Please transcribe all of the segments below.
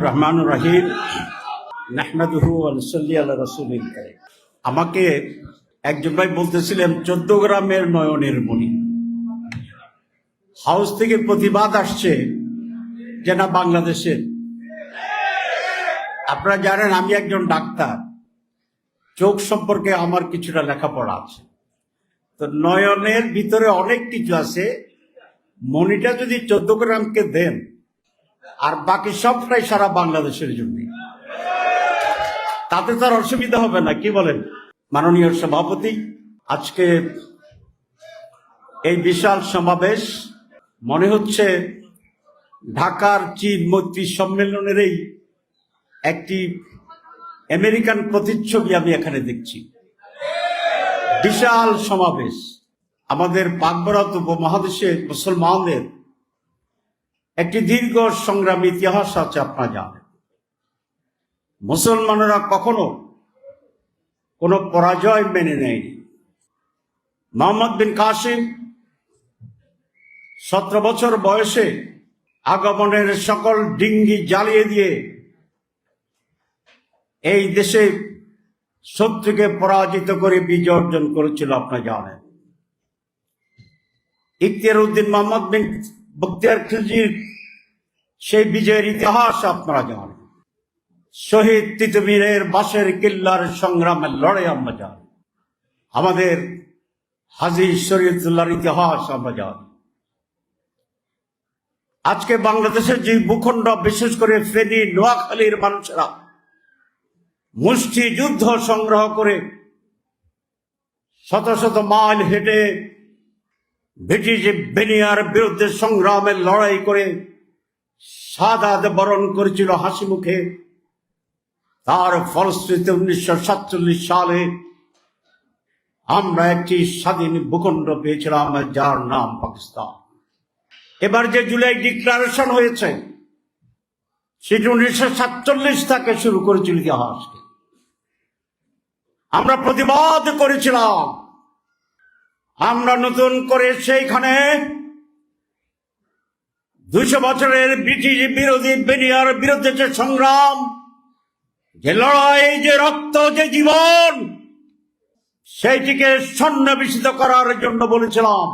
রহমান কারীম। আমাকে একজন ভাই বলতেছিলেন, চোদ্দ গ্রামের নয়নের মণি। হাউস থেকে প্রতিবাদ আসছে যে না বাংলাদেশের। আপনারা জানেন, আমি একজন ডাক্তার। চোখ সম্পর্কে আমার কিছুটা লেখাপড়া আছে। তো নয়নের ভিতরে অনেক কিছু আছে। মণিটা যদি চোদ্দ গ্রামকে দেন আর বাকি সবটাই সারা বাংলাদেশের জন্য। তাতে তার অসুবিধা হবে না, কি বলেন? মাননীয় সভাপতি, আজকে এই বিশাল সমাবেশ, মনে হচ্ছে ঢাকার চীন মৈত্রী সম্মেলনেরই একটি আমেরিকান প্রতিচ্ছবি আমি এখানে দেখছি। বিশাল সমাবেশ। আমাদের পাকবরাত উপমহাদেশে মুসলমানদের একটি দীর্ঘ সংগ্রাম ইতিহাস আছে আপনারা জানেন। মুসলমানেরা কখনো কোনো পরাজয় মেনে নেয়নি। মোহাম্মদ বিন কাসিম সতেরো বছর বয়সে আগমনের সকল ডিঙ্গি জ্বালিয়ে দিয়ে এই দেশে শত্রুকে পরাজিত করে বিজয় অর্জন করেছিল, আপনারা জানেন। ইখতিয়ার উদ্দিন মোহাম্মদ বিন বক্তিয়ার খিলজির সেই বিজয়ের ইতিহাস আপনারা জানেন। শহীদ তিতুমিরের বাসের কিল্লার সংগ্রামের লড়াই আমরা জানি। আমাদের হাজি শরীয়তুল্লাহর ইতিহাস আমরা জানি। আজকে বাংলাদেশের যে ভূখণ্ড, বিশেষ করে ফেনী, নোয়াখালীর মানুষেরা মুষ্টি যুদ্ধ সংগ্রহ করে শত শত মাইল হেঁটে ব্রিটিশ বেনিয়ার বিরুদ্ধে সংগ্রামের লড়াই করে সাদাত বরণ করেছিল হাসি মুখে। তার ফলশ্রুতিতে উনিশশো সাতচল্লিশ সালে আমরা একটি স্বাধীন ভূখণ্ড পেয়েছিলাম, যার নাম পাকিস্তান। এবার যে জুলাই ডিক্লারেশন হয়েছে, সেটি উনিশশো সাতচল্লিশ থেকে শুরু করেছিল ইতিহাসকে আমরা প্রতিবাদ করেছিলাম আমরা নতুন করে সেইখানে দুইশো বছরের ব্রিটিশ বিরোধী বেনিয়ার বিরুদ্ধে যে সংগ্রাম, যে লড়াই, যে রক্ত, যে জীবন, সেইটিকে সন্নিবেশিত করার জন্য বলেছিলাম।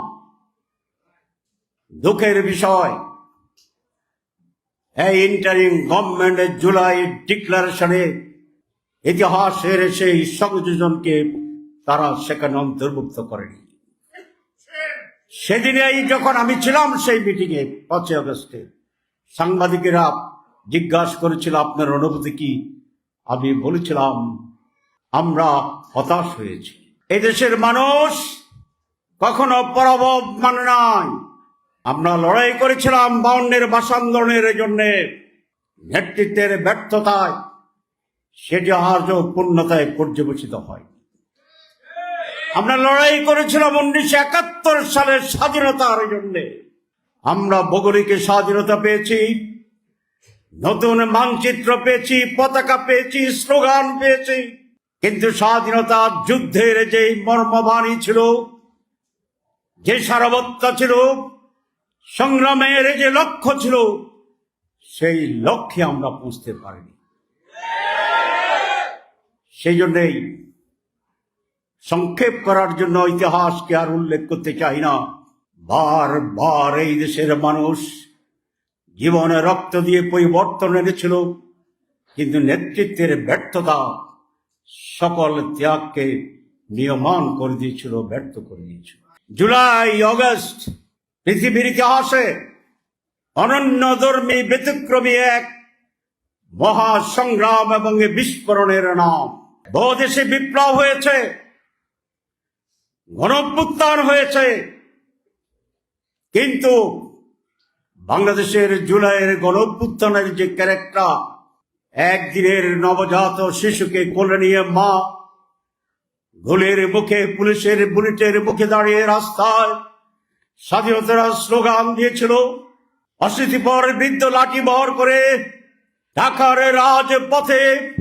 দুঃখের বিষয়, এই ইন্টারিং গভর্নমেন্টের জুলাই ডিক্লারেশনে ইতিহাসের সেই সংযোজনকে তারা সেখানে অন্তর্ভুক্ত করেনি। সেদিনেই যখন আমি ছিলাম সেই মিটিংয়ে পাঁচই আগস্টে, সাংবাদিকেরা জিজ্ঞাসা করেছিল, আপনার অনুভূতি কি? আমি বলেছিলাম, আমরা হতাশ হয়েছি। এদেশের মানুষ কখনো পরাভব মানে নাই। আমরা লড়াই করেছিলাম বাউন্নের ভাষান্দোলনের জন্য। নেতৃত্বের ব্যর্থতায় সেটি আজও পূর্ণতায় পর্যবেসিত হয়। আমরা লড়াই করেছিলাম উনিশশো একাত্তর সালের স্বাধীনতার জন্য। আমরা ভৌগোলিক স্বাধীনতা পেয়েছি, নতুন মানচিত্র পেয়েছি, পতাকা পেয়েছি, স্লোগান পেয়েছি। কিন্তু স্বাধীনতা যুদ্ধের যে মর্মবাণী ছিল, যে সারবত্তা ছিল, সংগ্রামের যে লক্ষ্য ছিল, সেই লক্ষ্যে আমরা পৌঁছতে পারিনি। সেই জন্যই সংক্ষেপ করার জন্য ইতিহাসকে আর উল্লেখ করতে চাই না। বারবার এই দেশের মানুষ জীবনে রক্ত দিয়ে পরিবর্তন এনেছিল, কিন্তু নেতৃত্বের ব্যর্থতা সকল ত্যাগকে নিয়মান করে দিয়েছিল, ব্যর্থ করে দিয়েছিল। জুলাই, অগস্ট পৃথিবীর ইতিহাসে অনন্য ধর্মী ব্যতিক্রমী এক মহা সংগ্রাম এবং বিস্ফোরণের নাম। বহু দেশে বিপ্লব হয়েছে গণপুত্থান হয়েছে। কিন্তু বাংলাদেশের জুলাইয়ের গণপুত্থানের যে ক্যারেক্টার, একদিনের নবজাত শিশুকে কোলে নিয়ে মা গোলের মুখে পুলিশের বুলেটের মুখে দাঁড়িয়ে রাস্তায় স্বাধীনতার স্লোগান দিয়েছিল অশীতিপর বৃদ্ধ লাঠি বহর করে ঢাকার রাজপথে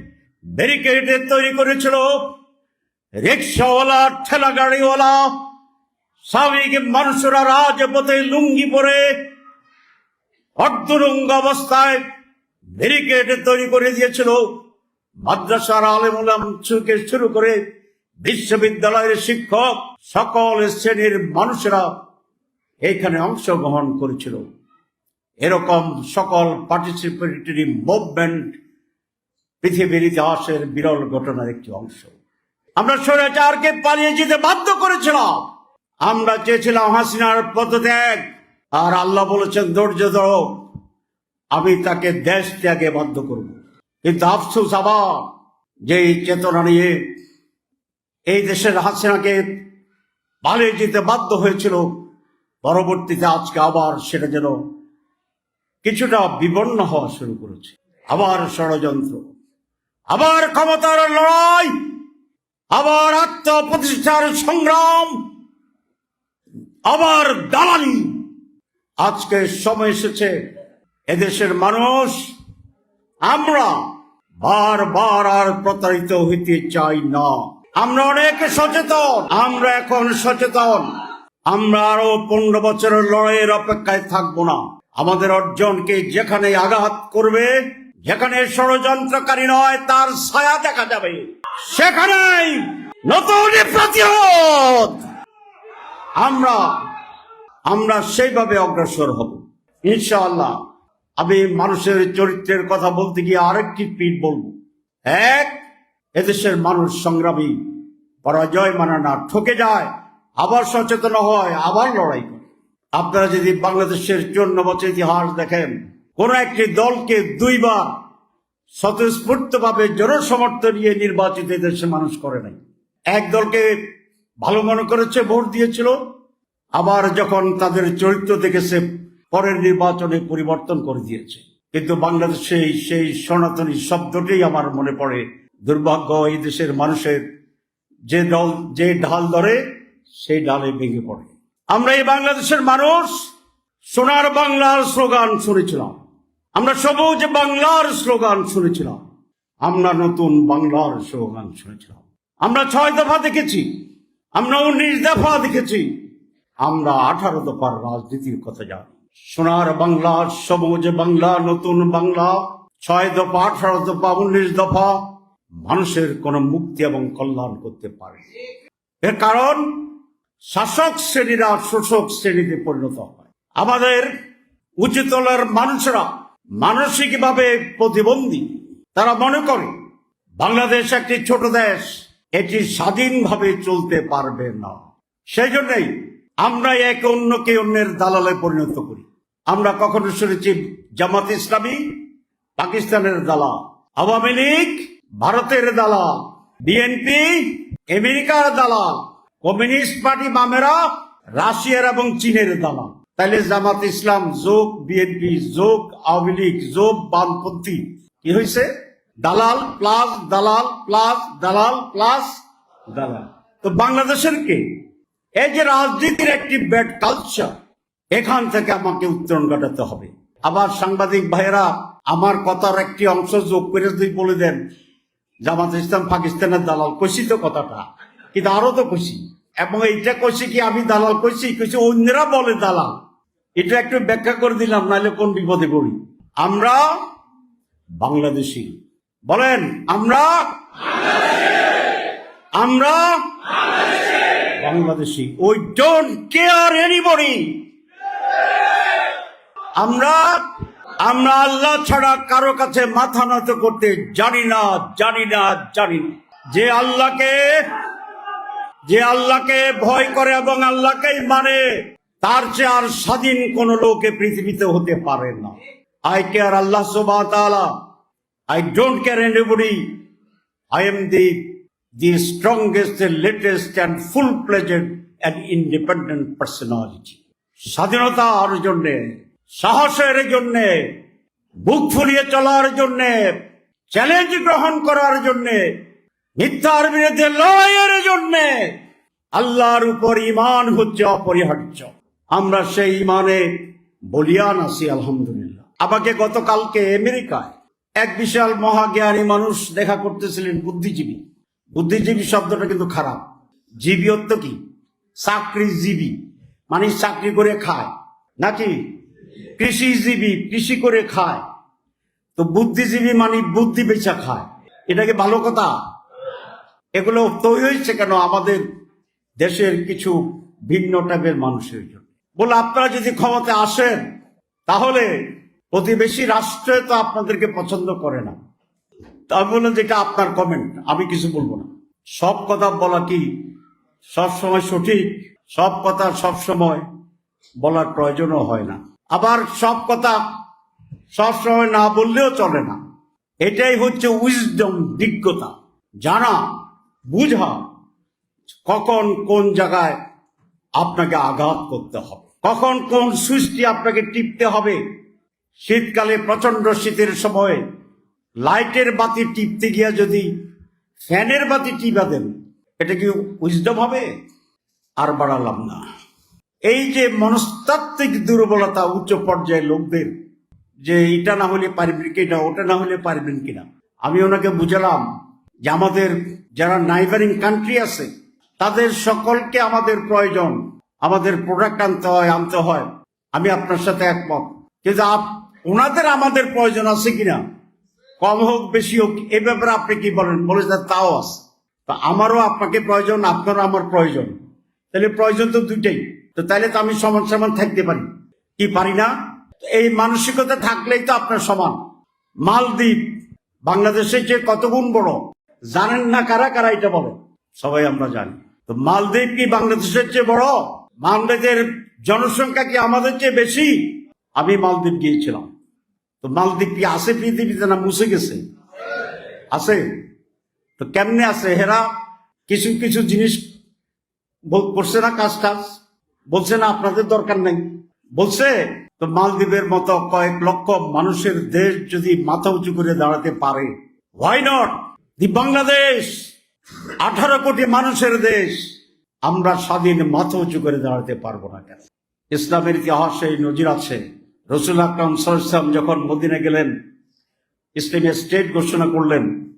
ব্যারিকেড তৈরি করেছিল। রিক্সাওয়ালা ঠেলা গাড়িওয়ালা স্বাভাবিক মানুষরা রাজপথে লুঙ্গি পরে অর্ধরঙ্গ অবস্থায় ব্যারিকেড তৈরি করে দিয়েছিল। মাদ্রাসার আলেমুলাম থেকে শুরু করে বিশ্ববিদ্যালয়ের শিক্ষক সকল শ্রেণির মানুষেরা এখানে অংশগ্রহণ করেছিল। এরকম সকল পার্টিসিপেটরি মুভমেন্ট পৃথিবীর ইতিহাসের বিরল ঘটনার একটি অংশ। আমরা স্বৈরাচারকে পালিয়ে যেতে বাধ্য করেছিলাম। আমরা চেয়েছিলাম হাসিনার পদত্যাগ। আর আল্লাহ বলেছেন, ধৈর্য ধরো। আমি তাকে দেশ ত্যাগে বাধ্য করব। কিন্তু আফসোস আবার যে চেতনা নিয়ে এই দেশের হাসিনাকে পালিয়ে যেতে বাধ্য হয়েছিল, পরবর্তীতে আজকে আবার সেটা যেন কিছুটা বিবর্ণ হওয়া শুরু করেছে। আবার ষড়যন্ত্র, আবার ক্ষমতার লড়াই। আবার আত্মপ্রতিষ্ঠার সংগ্রাম, আবার দালালি। আজকে সময় এসেছে এদেশের মানুষ, আমরা বারবার আর প্রতারিত হইতে চাই না। আমরা অনেক সচেতন, আমরা এখন সচেতন। আমরা আরও পনেরো বছরের লড়াইয়ের অপেক্ষায় থাকব না। আমাদের অর্জনকে যেখানে আঘাত করবে যেখানে ষড়যন্ত্রকারী নয়, তার ছায়া দেখা যাবে। সেখানেই নতুন প্রতিরোধ। আমরা আমরা সেইভাবে অগ্রসর হব। ইনশাআল্লাহ, আমি মানুষের চরিত্রের কথা বলতে গিয়ে আরেকটি পিঠ বলব। এক, এদেশের মানুষ সংগ্রামী, পরাজয় মানে না, ঠকে যায়, আবার সচেতন হয়, আবার লড়াই করে। আপনারা যদি বাংলাদেশের চন্ন বছর ইতিহাস দেখেন কোন একটি দলকে দুইবার স্বতঃস্ফূর্ত ভাবে জনসমর্থন নিয়ে নির্বাচিত দেশের মানুষ করে নাই। এক দলকে ভালো মনে করেছে, ভোট দিয়েছিল, আবার যখন তাদের চরিত্র দেখেছে, পরের নির্বাচনে পরিবর্তন করে দিয়েছে। কিন্তু বাংলাদেশে সেই সনাতনী শব্দটি আমার মনে পড়ে, দুর্ভাগ্য এই দেশের মানুষের যে দল, যে ঢাল ধরে, সেই ডালে ভেঙে পড়ে। আমরা এই বাংলাদেশের মানুষ, সোনার বাংলার স্লোগান শুনেছিলাম। আমরা সবুজ বাংলার স্লোগান শুনেছিলাম। আমরা নতুন বাংলার স্লোগান শুনেছিলাম। আমরা ছয় দফা দেখেছি। আমরা উনিশ দফা দেখেছি। আমরা আঠারো দফার রাজনীতির কথা জানি। সোনার বাংলা, সবুজ বাংলা, নতুন বাংলা, ছয় দফা, আঠারো দফা, উনিশ দফা। মানুষের কোন মুক্তি এবং কল্যাণ করতে পারে এর কারণ, শাসক শ্রেণীরা শোষক শ্রেণীতে পরিণত হয়। আমাদের উচ্চতলার মানুষরা মানসিকভাবে প্রতিবন্ধী। তারা মনে করে, বাংলাদেশ একটি ছোট দেশ, এটি স্বাধীনভাবে চলতে পারবে না। সেই জন্যই আমরা একে অন্যকে অন্যের দালালে পরিণত করি। আমরা কখনো শুনেছি, জামাত ইসলামী পাকিস্তানের দালাল, আওয়ামী লীগ ভারতের দালা বিএনপি আমেরিকার দালাল, কমিউনিস্ট পার্টি বামেরা রাশিয়ার এবং চীনের দালাল। তাইলে জামাত ইসলাম যোগ, বিএনপি যোগ, আওয়ামী লীগ যোগ, বামপন্থী। কি হয়েছে দালাল প্লাস দালাল প্লাস দালাল প্লাস দালাল। তো বাংলাদেশের কে? এই যে রাজনীতির একটি ব্যাড কালচার এখান থেকে আমাকে উত্তরণ ঘটাতে হবে। আবার সাংবাদিক ভাইয়েরা, আমার কথার একটি অংশ যোগ করে যদি বলে দেন, জামাত ইসলাম পাকিস্তানের দালাল কইছি তো কথাটা, কিন্তু আরও তো কইছি এবং এইটা কইছি কি, আমি দালাল কইছি? কইছি, অন্যরা বলে দালাল। এটা একটু ব্যাখ্যা করে দিলাম, নাহলে কোন বিপদে পড়ি? আমরা বাংলাদেশি। বলেন, আমরা আমরা বাংলাদেশি। ওই ডোন্ট কেয়ার এনিবডি আমরা আমরা আল্লাহ ছাড়া কারও কাছে মাথা নত করতে জানি না জানি না জানি না। যে আল্লাহকে যে আল্লাহকে ভয় করে এবং আল্লাহকেই মানে তার চেয়ে আর স্বাধীন কোন লোকে পৃথিবীতে হতে পারে না। I care Allah I don't care anybody I am the, the strongest, latest latest full full-fledged independent personality personality. স্বাধীনতার জন্যে সাহসের জন্যে বুক ফুলিয়ে চলার জন্যে চ্যালেঞ্জ গ্রহণ করার জন্যে মিথ্যার বিরুদ্ধে লড়াইয়ের জন্যে আল্লাহর উপর ইমান হচ্ছে অপরিহার্য। আমরা সেই ইমানে বলিয়ান আছি, আলহামদুলিল্লাহ। আমাকে গতকালকে আমেরিকায় এক বিশাল মহাজ্ঞানী মানুষ দেখা করতেছিলেন, বুদ্ধিজীবী। বুদ্ধিজীবী শব্দটা কিন্তু খারাপ। জীবী অর্থ কি? চাকরিজীবী। মানে চাকরি করে খায়। নাকি? কৃষিজীবী, কৃষি করে খায়। তো বুদ্ধিজীবী মানে বুদ্ধি বেচা খায়। এটা কি ভালো কথা? এগুলো তৈরি হয়েছে কেন? আমাদের দেশের কিছু ভিন্ন টাইপের মানুষের জন্য। বলে আপনারা যদি ক্ষমতা আসেন, তাহলে প্রতিবেশী রাষ্ট্রে তো আপনাদেরকে পছন্দ করে না। আমি বললাম যেটা আপনার কমেন্ট আমি কিছু বলব না। সব কথা বলা কি সব সময় সঠিক? সব কথা সব সময় বলার প্রয়োজনও হয় না। আবার সব কথা সব সময় না বললেও চলে না। এটাই হচ্ছে উইজডম দিগ্গতা। জানা বুঝা কখন কোন জায়গায় আপনাকে আঘাত করতে হবে, কখন কোন সুইচটি আপনাকে টিপতে হবে। শীতকালে প্রচণ্ড শীতের সময় লাইটের বাতি টিপতে গিয়া যদি ফ্যানের বাতি টিপা দেন, এটা কি উইজডম হবে? আর বাড়ালাম না। এই যে মনস্তাত্ত্বিক দুর্বলতা উচ্চ পর্যায়ের লোকদের, যে এটা না হলে পারবেন কিনা, ওটা না হলে পারবেন কিনা, আমি ওনাকে বুঝালাম যে আমাদের যারা নাইবারিং কান্ট্রি আছে, তাদের সকলকে আমাদের প্রয়োজন, আমাদের প্রোডাক্ট আনতে হয় আনতে হয়। আমি আপনার সাথে একমত। কিন্তু ওনাদের আমাদের প্রয়োজন আছে কিনা? কম হোক, বেশি হোক, এ ব্যাপারে আপনি কি বলেন? বলে তাও আছে। তা আমারও আপনাকে প্রয়োজন, আপনারও আমার প্রয়োজন। তাহলে প্রয়োজন তো দুইটাই। তো তাহলে তো আমি সমান সমান থাকতে পারি। কি পারি না? এই মানসিকতা থাকলেই তো আপনার সমান। মালদ্বীপ, বাংলাদেশের চেয়ে কত গুণ বড়? জানেন না কারা কারা এটা বলে? সবাই আমরা জানি। তো মালদ্বীপ কি বাংলাদেশের চেয়ে বড়? মালদ্বীপের জনসংখ্যা কি আমাদের চেয়ে বেশি? আমি মালদ্বীপ গিয়েছিলাম। তো মালদ্বীপ কি আছে পৃথিবীতে না মুছে গেছে? আছে। তো কেমনে আছে? হেরা কিছু কিছু জিনিস করছে না কাজ টাজ? বলছে না, আপনাদের দরকার নেই। বলছে, তো মালদ্বীপের মতো কয়েক লক্ষ মানুষের দেশ যদি মাথা উঁচু করে দাঁড়াতে পারে হোয়াই নট বাংলাদেশ, আঠারো কোটি মানুষের দেশ, আমরা স্বাধীন মাথা উঁচু করে দাঁড়াতে পারব না কেন? ইসলামের ইতিহাসে নজির আছে। রসুল আকরাম সাল্লাম যখন মদিনে গেলেন, ইসলামী স্টেট ঘোষণা করলেন,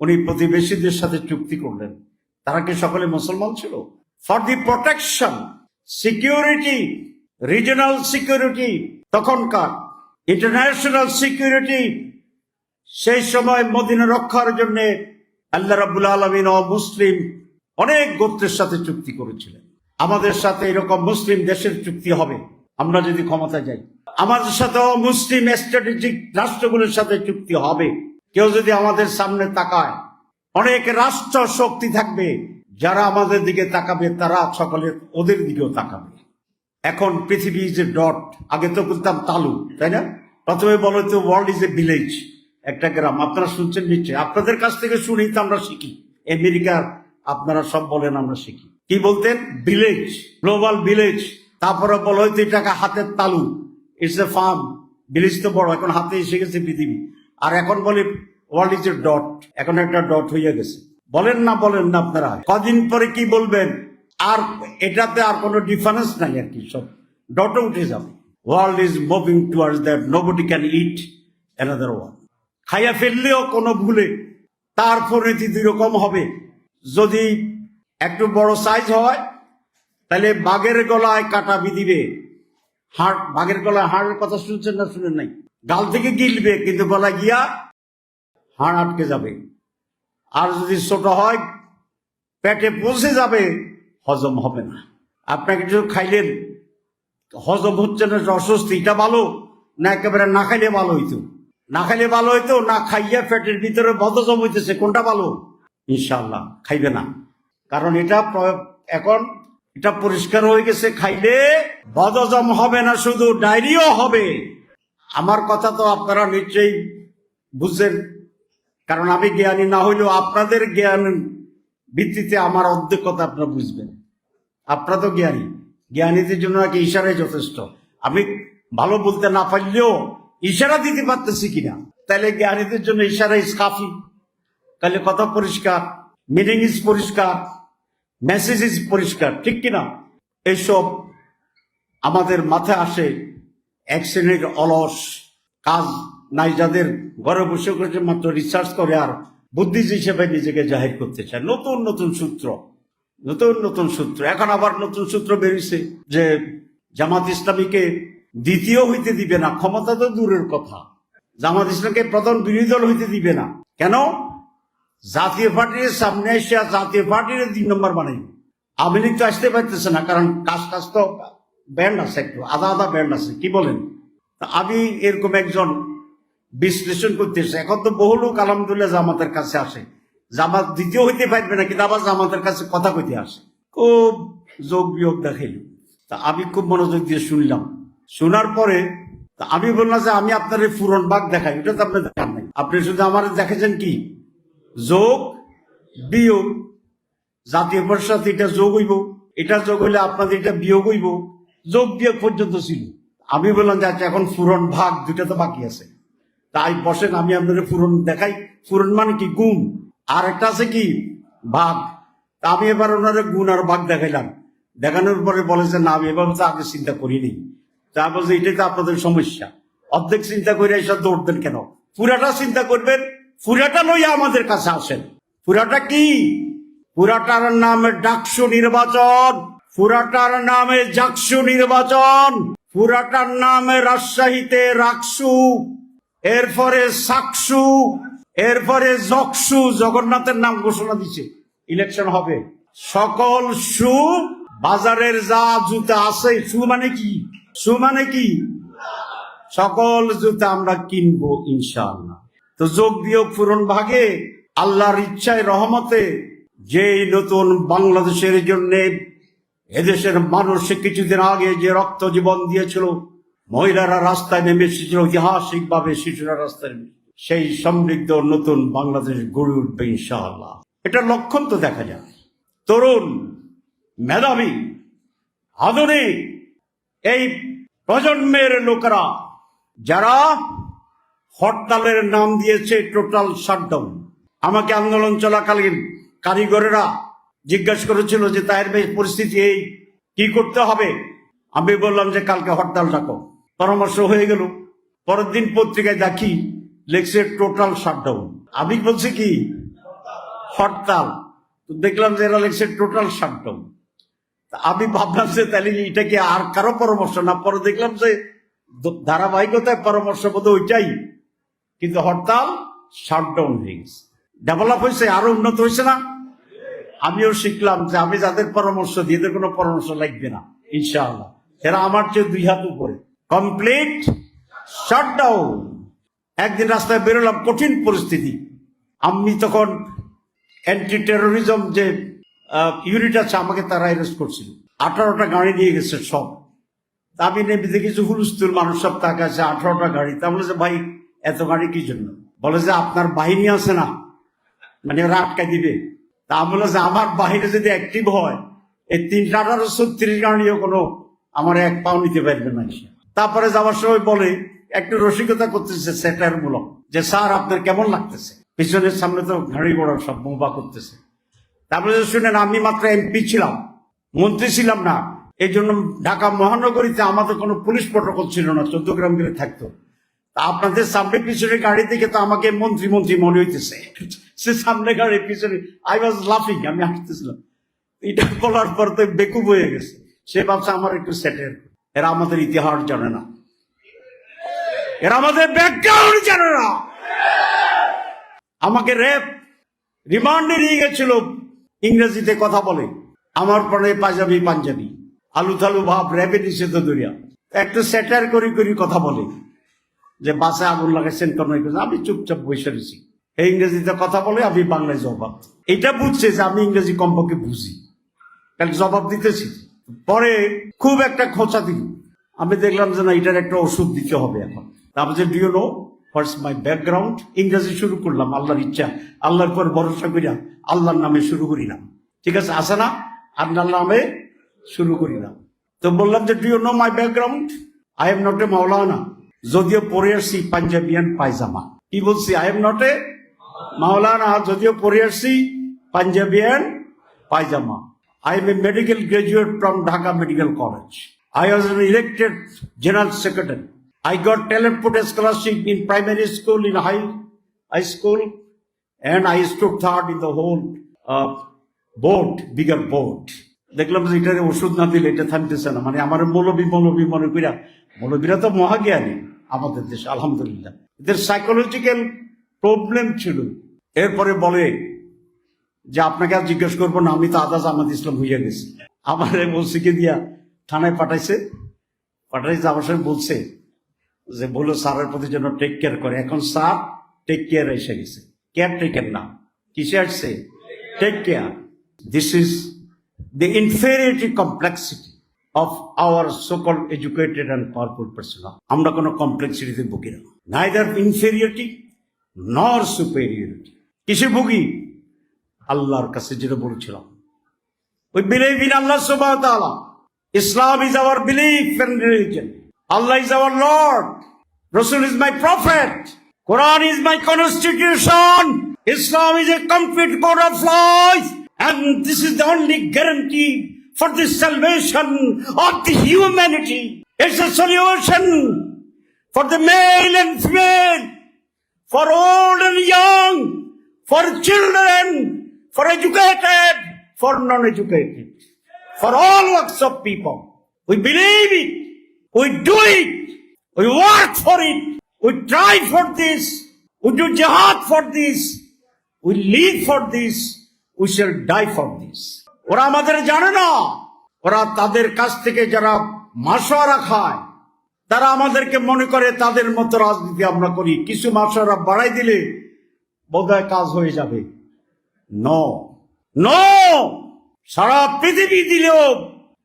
উনি প্রতিবেশীদের সাথে চুক্তি করলেন। তারা কি সকলে মুসলমান ছিল? For the protection, security regional security, তখনকার ইন্টারন্যাশনাল সিকিউরিটি সেই সময় মদিনা রক্ষার জন্য আল্লাহ রাবুল আলমিন মুসলিম অনেক গোত্রের সাথে চুক্তি করেছিলেন। আমাদের সাথে এরকম মুসলিম দেশের চুক্তি হবে। আমরা যদি ক্ষমতা যাই। আমাদের সাথে মুসলিম স্ট্র্যাটেজিক রাষ্ট্রগুলোর সাথে চুক্তি হবে। কেউ যদি আমাদের সামনে তাকায়, অনেক রাষ্ট্র শক্তি থাকবে, যারা আমাদের দিকে তাকাবে, তারা সকলে ওদের দিকেও তাকাবে। এখন পৃথিবী ইজ এ ডট আগে তো বলতাম তালু, তাই না? প্রথমে বলো তো ওয়ার্ল্ড ইজ এ ভিলেজ একটা গ্রাম। আপনারা শুনছেন নিশ্চয় আপনাদের কাছ থেকে শুনেই তো আমরা শিখি। আমেরিকার আপনারা সব বলেন আমরা শিখি। কি বলতেন? ভিলেজ গ্লোবাল ভিলেজ তারপরে বলো হয়তো এটাকে হাতের তালু। ইটস এ ফার্ম ভিলেজ তো বড়, এখন হাতে এসে গেছে পৃথিবী। আর এখন বলে ওয়ার্ল্ড ইজ এ ডট এখন একটা ডট হয়ে গেছে। বলেন না বলেন না আপনারা। কদিন পরে কি বলবেন? আর এটাতে আর কোনো ডিফারেন্স নাই আর কি, সব। ডটে উঠে যাবে। World is moving towards that nobody can eat another one খাইয়া ফেললেও কোনো ভুলে তার পরিণতি দুই রকম হবে। যদি একটু বড় সাইজ হয়, তাহলে বাঘের গলায় কাটা বিধিবে। হাড়, বাঘের গলায় হাড়ের কথা শুনছেন না শুনেন নাই? গাল থেকে গিলবে, কিন্তু গলায় গিয়া হাড় আটকে যাবে। আর যদি ছোট হয়, পেটে পৌঁছে যাবে, হজম হবে না। আপনাকে কিছু খাইলেন, হজম হচ্ছে না অস্বস্তি। এটা ভালো, না একেবারে না খাইলে ভালো হইতো। না খাইলে ভালো হইতো, না খাইয়া পেটের ভিতরে বদজম হইতেছে, কোনটা ভালো? ইনশাল্লাহ খাইবে না। কারণ এটা এখন এটা পরিষ্কার হয়ে গেছে, খাইলে বদজম হবে না, শুধু ডায়রিও হবে। আমার কথা তো আপনারা নিশ্চয়ই বুঝছেন, কারণ আমি জ্ঞানী না হইলেও আপনাদের জ্ঞান ভিত্তিতে আমার কথা আপনারা বুঝবেন। আপনারা তো জ্ঞানী। জ্ঞানীদের জন্য নাকি ইশারাই যথেষ্ট। আমি ভালো বলতে না পারলেও ইশারা দিতে পারতেছি কিনা? তাহলে জ্ঞানীদের জন্য ইশারা ইস কাফি তাহলে কথা পরিষ্কার মিনিং ইজ পরিষ্কার মেসেজ ইজ পরিষ্কার, ঠিক কিনা? এইসব আমাদের মাথায় আসে এক শ্রেণির অলস কাজ নাই যাদের ঘরে বসে বসে মাত্র রিসার্চ করে আর বুদ্ধিজীবী হিসেবে নিজেকে জাহির করতে চায়। নতুন নতুন সূত্র, নতুন নতুন সূত্র। এখন আবার নতুন সূত্র বেরিয়েছে যে জামাত ইসলামীকে দ্বিতীয় হইতে দিবে না। ক্ষমতা তো দূরের কথা। জামাত ইসলামকে প্রধান বিরোধী দল হইতে দিবে না। কেন? জাতীয় পার্টির সামনে এসে জাতীয় পার্টির তিন নম্বর বানাই আওয়ামী লীগ তো আসতে পারতেছে না, কারণ কাজ কাজ তো ব্যান্ড আছে একটু, আধা আধা ব্যান্ড আছে, কি বলেন? আমি এরকম একজন বিশ্লেষণ করতেছে। এখন তো বহু লোক আলহামদুলিল্লাহ জামাতের কাছে আসে। জামাত দ্বিতীয় হইতে পারবে না, কিন্তু আবার জামাতের কাছে কথা কইতে আসে। খুব যোগ বিয়োগ দেখাইল। তা আমি খুব মনোযোগ দিয়ে শুনলাম। শোনার পরে আমি বললাম যে আমি আপনার এই ফুরন বাঘ দেখাই ওটা তো আপনি দেখান নাই। আপনি শুধু আমার দেখেছেন কি? যোগ, বিয়োগ, জাতীয় পরিষদ, এটা যোগ হইব। এটা যোগ হইলে আপনাদের এটা বিয়োগ হইব। যোগ বিয়োগ পর্যন্ত ছিল। আমি বললাম যে আচ্ছা এখন ফুরন ভাগ দুইটা তো বাকি আছে। তাই বসেন, আমি আপনাদের ফুরন দেখাই। ফুরন মানে কি? গুণ। আর একটা আছে কি? ভাগ তা আমি এবার ওনারে গুণ আর ভাগ দেখাইলাম। দেখানোর পরে বলে যে না, আমি এবার তো আগে চিন্তা করিনি। তা বলছে এটাই তো আপনাদের সমস্যা। অর্ধেক চিন্তা করে এসব দৌড়তেন কেন? পুরাটা চিন্তা করবেন, পুরাটা লইয়া আমাদের কাছে আসেন। পুরাটা কি? পুরাটার নামে ডাকসু নির্বাচন, পুরাটার নামে জাকসু নির্বাচন, পুরাটার নামে রাজশাহীতে রাকসু এরপরে সাকসু, এরপরে জকসু, জগন্নাথের নাম ঘোষণা দিছে। ইলেকশন হবে। সকল সু বাজারের যা জুতা আছে, সু মানে কি? সু মানে কি? সকল জুতা আমরা কিনবো ইনশাআল্লাহ। তো যোগ বিয়োগ পূরণ ভাগে, আল্লাহর ইচ্ছায় রহমতে যে নতুন বাংলাদেশের জন্য এদেশের মানুষ কিছুদিন আগে যে রক্ত জীবন দিয়েছিল, মহিলারা রাস্তায় নেমে এসেছিল ঐতিহাসিক ভাবে শিশুরা রাস্তায় সেই সমৃদ্ধ নতুন বাংলাদেশ গড়ে উঠবে ইনশাআল্লাহ। এটা লক্ষণ তো দেখা যায়। তরুণ, মেধাবী, আধুনিক এই প্রজন্মের লোকেরা যারা হরতালের নাম দিয়েছে টোটাল শাটডাউন, আমাকে আন্দোলন চলাকালীন কারিগরেরা জিজ্ঞাসা করেছিল যে, তাহের ভাই, পরিস্থিতি এই, কি করতে হবে? আমি বললাম যে, কালকে হরতাল ডাকো। পরামর্শ হয়ে গেল। পরের দিন পত্রিকায় দেখি লেখছে টোটাল শাটডাউন। আমি বলছি কি? হরতাল। দেখলাম যে এরা লেখছে টোটাল শাটডাউন। আমি ভাবলাম যে তাহলে এটা কি আর কারও পরামর্শ না। পরে দেখলাম যে ধারাবাহিকতায় পরামর্শ বোধ ওইটাই। কিন্তু হরতাল শাটডাউন গেছে ডেভেলপ হয়েছে, আরও উন্নত হয়েছে না? আমিও শিখলাম যে আমি যাদের পরামর্শ দিই এদের কোনো পরামর্শ লাগবে না, ইনশাআল্লাহ। এরা আমার চেয়ে দুই হাত উপরে। কমপ্লিট শাটডাউন একদিন রাস্তায় বেরোলাম, কঠিন পরিস্থিতি। আমি তখন অ্যান্টি টেরোরিজম যে ইউনিট আছে, আমাকে তারা অ্যারেস্ট করছিল। আঠারোটা গাড়ি নিয়ে গেছে সব। আমি নেমে দেখেছি, হুলস্থুল মানুষ সব তাকে আছে, আঠারোটা গাড়ি। তা বলে যে, ভাই, এত গাড়ি কি জন্য? বলে যে, আপনার বাহিনী আছে না? মানে ওরা আটকা দিবে। তা বলে যে, আমার বাহিনী যদি অ্যাক্টিভ হয়, এই তিনটা আঠারো ছত্রিশ গাড়িও কোনো আমার এক পাও নিতে পারবে না তারপরে যাওয়ার সময় বলে, একটু রসিকতা করতেছে সেটার মূলক, যে, স্যার, আপনার কেমন লাগতেছে? পিছনের সামনে তো গাড়ি ঘোড়া সব মোবা করতেছে। তারপরে শুনেন, আমি মাত্র এমপি ছিলাম। মন্ত্রী ছিলাম না। এই জন্য ঢাকা মহানগরীতে আমাদের কোনো পুলিশ প্রটোকল ছিল না চৌদ্দগ্রাম গেলে থাকতো। আপনাদের সামনে পিছনে গাড়ি দেখে তো আমাকে মন্ত্রী মন্ত্রী মনে হইতেছে। সে সামনে গাড়ি পিছনে আই ওয়াজ লাফিং আমি হাসতেছিলাম। এটা বলার পর তো বেকুব হয়ে গেছে। সে ভাবছে আমার একটু সেটেল এরা আমাদের ইতিহাস জানে না। এরা আমাদের ব্যাকগ্রাউন্ড জানে না। আমাকে রেপ রিমান্ডে নিয়ে গেছিল। ইংরেজিতে কথা বলে। আমার পরে পাঞ্জাবি পাঞ্জাবি। আলু থালু ভাব র্যাপে নিষেধ দরিয়া একটু স্যাটার করি করি কথা বলে। যে বাসে আগুন লাগাইছেন এই করছেন? আমি চুপচাপ বসে রয়েছি। এই ইংরেজিতে কথা বলে আমি বাংলায় জবাব। এটা বুঝছে যে আমি ইংরেজি কমপক্ষে বুঝি। কালকে জবাব দিতেছি। পরে খুব একটা খোঁচা দিল। আমি দেখলাম যে না, এটার একটা ওষুধ দিতে হবে এখন। তারপর যে do you know what's my background ইংরেজি শুরু করলাম, আল্লাহর ইচ্ছা, আল্লাহর পর ভরসা করিয়া আল্লাহর নামে শুরু করিলাম। ঠিক আছে আসে না? আপনার নামে শুরু করিলাম। তো বললাম যে do you know my background I am not a maulana যদিও পরে আসছি পাঞ্জাবিয়ান পায়জামা। কি বলছি? I am not a maulana যদিও পরে আসছি পাঞ্জাবিয়ান পায়জামা। I am a medical graduate from Dhaka medical college I an elected general secretary. I got talent put scholarship in primary school, in high, high school, and I stood third in the whole uh, board, bigger board. দেখলাম যে এটার ওষুধ না দিলে এটা থামতেছে না। মানে আমার মৌলবী মৌলবী মনে করিয়া মৌলবীরা তো মহাজ্ঞানী আমাদের দেশে আলহামদুলিল্লাহ। এদের সাইকোলজিক্যাল প্রবলেম ছিল। এরপরে বলে যে আপনাকে আর জিজ্ঞেস করব না আমি তো আদা জামাত ইসলাম হইয়া গেছি। আমার বলছে দিয়া থানায় পাঠাইছে। পাঠাইছে আমার সঙ্গে বলছে যে বলো স্যারের প্রতি যেন টেক কেয়ার করে এখন স্যার টেক কেয়ার এসে গেছে কেয়ার টেকের না কিসে আসছে take care this is the inferiority complexity of our so-called educated and powerful. আমরা কোনো কমপ্লেক্সিটিতে ভুগি না নাইদার ইনফেরিয়রিটি নর সুপেরিয়রিটি কিসে ভুগি আল্লাহর কাছে যেটা বলছিলাম in Allah subhanahu wa ta'ala. Islam is our belief and religion. Allah is our Lord. Rasul is my prophet. Quran is my constitution. Islam is a complete code of life. And this is the only guarantee for the salvation of the humanity. It's a solution for the male and female, for old and young, for children, for educated, for non-educated, for all walks of people. We believe it. We do it. We work for it. We try for this. We do jihad for this. We live for this. We shall die for this. ওরা আমাদের জানে না ওরা তাদের কাছ থেকে যারা মাসোয়ারা খায়, তারা আমাদেরকে মনে করে তাদের মতো রাজনীতি আমরা করি কিছু মাসোয়ারা বাড়াই দিলে বোধহয় কাজ হয়ে যাবে ন সারা পৃথিবী দিলেও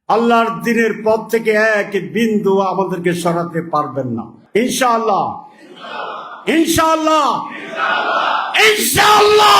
আল্লাহর দিনের পথ থেকে এক বিন্দু আমাদেরকে সরাতে পারবেন না। ইনশাআল্লাহ। ইনশাআল্লাহ। ইনশাআল্লাহ।